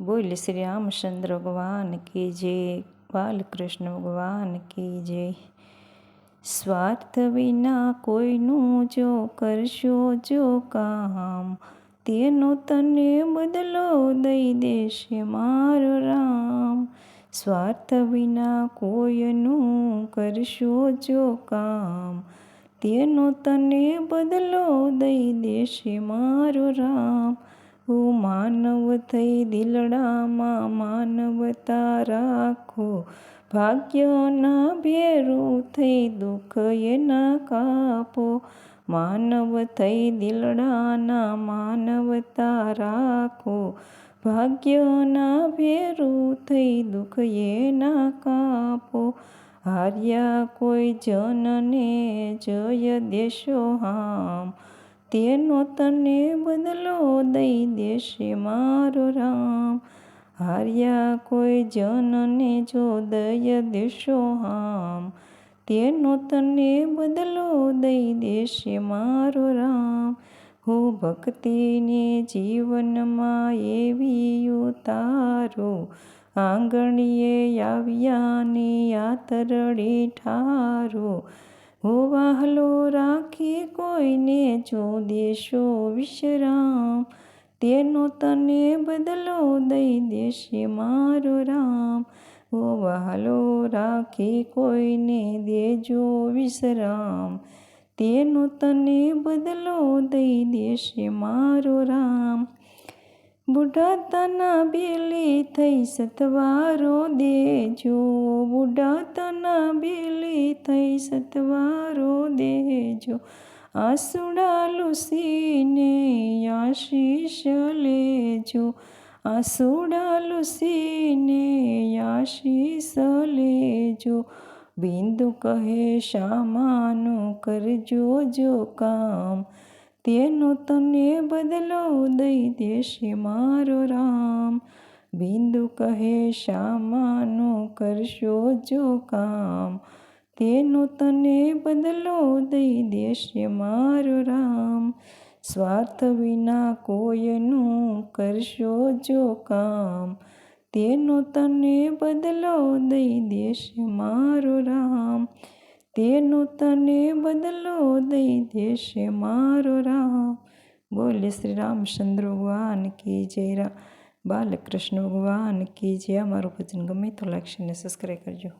બોલ શ્રી રામચંદ્ર ભગવાન કી જય, બાલકૃષ્ણ ભગવાન કી જય. સ્વાર્થ વિના કોઈનું જો કરશો જો કામ, તેનો તને બદલો દઈ દેશે મારો રામ. સ્વાર્થ વિના કોઈનું કરશો જો કામ, તેનો તને બદલો દઈ દેશે મારો રામ. હું માનવ થઈ દિલડામાં માનવતા રાખો. ભાગ્યના ભેરું થઈ દુઃખ એના કાપો. માનવ થઈ દિલડાના માનવતા રાખો. ભાગ્યના ભેરું થઈ દુઃખ એના કાપો. હાર્યા કોઈ જનને જય દેશો હામ. તેનો તને બદલો દઈ દેશે મારો રામ. હાર્યા કોઈ જનને જો દય દેશો હામ. તેનો તને બદલો દઈ દેશે મારો રામ. હો ભક્તિને જીવનમાં એવી ઉતારો. આંગણીએ આવ્યાની આતરડી ઠારો. હો વાહલો રાખી કોઈને જો દેશો વિશ્રામ, તેનો તને બદલો દઈ દેશે મારો રામ. હો વાહલો રાખી કોઈને દેજો વિશ્રામ, તેનો તને બદલો દઈ દેશે મારો રામ. બુઢાતાના બેલી થઈ સતવારો દેજો. બુઢાતાના બેલી થઈ સતવારો દેજો. આસુડા લુસીને આશીષ લેજો. આસુડા લુસીને આશીષ લેજો. બિંદુ કહે શામાનું કરજો જો કામ. તેનો તને બદલો દઈ દેશે મારો રામ. બિંદુ કહે, શામાનું કરશો જો કામ. તેનો તને બદલો દઈ દેશે મારો રામ. સ્વાર્થ વિના કોઈનું કરશો જો કામ. તેનો તને બદલો દઈ દેશે મારો રામ. તેનો તને બદલો દઈ દેશે મારો રામ. બોલે શ્રી રામચંદ્ર ભગવાન કી જય રા, બાલકૃષ્ણ ભગવાન કી જય. અમારું ભજન ગમે તો લાગશે ને સબસ્ક્રાઈબ કરજો.